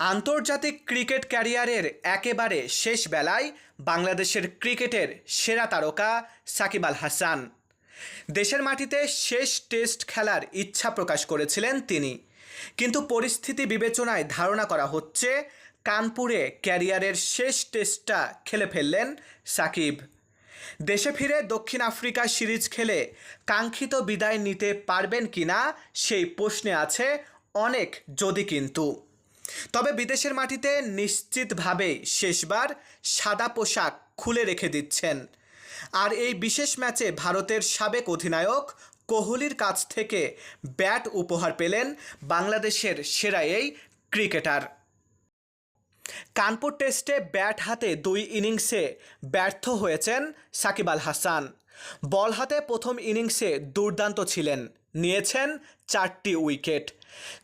আন্তর্জাতিক ক্রিকেট ক্যারিয়ারের একেবারে শেষ বেলায় বাংলাদেশের ক্রিকেটের সেরা তারকা সাকিব আল হাসান। দেশের মাটিতে শেষ টেস্ট খেলার ইচ্ছা প্রকাশ করেছিলেন তিনি। কিন্তু পরিস্থিতি বিবেচনায় ধারণা করা হচ্ছে, কানপুরে ক্যারিয়ারের শেষ টেস্টটা খেলে ফেললেন সাকিব। দেশে ফিরে দক্ষিণ আফ্রিকা সিরিজ খেলে কাঙ্ক্ষিত বিদায় নিতে পারবেন কিনা সেই প্রশ্নে আছে অনেক যদি কিন্তু। তবে বিদেশের মাটিতে নিশ্চিতভাবে শেষবার সাদা পোশাক খুলে রেখে দিচ্ছেন। আর এই বিশেষ ম্যাচে ভারতের সাবেক অধিনায়ক কোহলির কাছ থেকে ব্যাট উপহার পেলেন বাংলাদেশের সেরা এই ক্রিকেটার। কানপুর টেস্টে ব্যাট হাতে দুই ইনিংসে ব্যর্থ হয়েছেন সাকিব আল হাসান। বল হাতে প্রথম ইনিংসে দুর্দান্ত ছিলেন, নিয়েছেন চারটি উইকেট,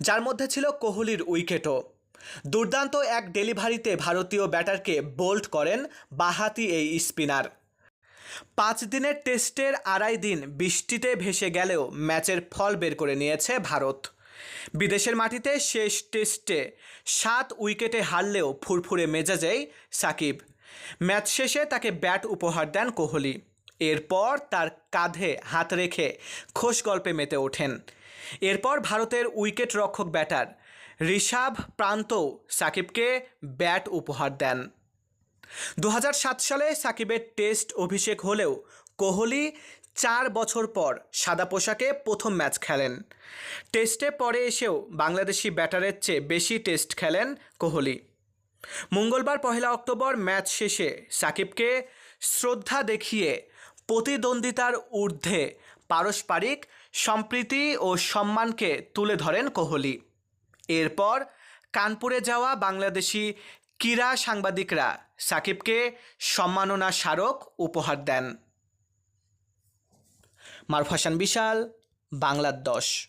যার মধ্যে ছিল কোহলির উইকেটও। দুর্দান্ত এক ডেলিভারিতে ভারতীয় ব্যাটারকে বোল্ড করেন বাহাতি এই স্পিনার। পাঁচ দিনের টেস্টের আড়াই দিন বৃষ্টিতে ভেসে গেলেও ম্যাচের ফল বের করে নিয়েছে ভারত। বিদেশের মাটিতে শেষ টেস্টে সাত উইকেটে হারলেও ফুরফুরে মেজাজেই সাকিব। ম্যাচ শেষে তাকে ব্যাট উপহার দেন কোহলি। এরপর তার কাঁধে হাত রেখে খোশ গল্পে মেতে ওঠেন। এরপর ভারতের উইকেট রক্ষক ব্যাটার ঋষাভ প্রান্তও সাকিবকে ব্যাট উপহার দেন। দু হাজার সাত সালে সাকিবের টেস্ট অভিষেক হলেও কোহলি চার বছর পর সাদা পোশাকে প্রথম ম্যাচ খেলেন। টেস্টে পরে এসেও বাংলাদেশি ব্যাটারের চেয়ে বেশি টেস্ট খেলেন কোহলি। মঙ্গলবার পহেলা অক্টোবর ম্যাচ শেষে সাকিবকে শ্রদ্ধা দেখিয়ে প্রতিদ্বন্দ্বিতার ঊর্ধ্বে পারস্পরিক সম্প্রীতি ও সম্মানকে তুলে ধরেন কোহলি। এরপর কানপুরে যাওয়া বাংলাদেশি ক্রীড়া সাংবাদিকরা সাকিবকে সম্মাননা স্মারক উপহার দেন। মারফাসান বিশাল, বাংলার দশ।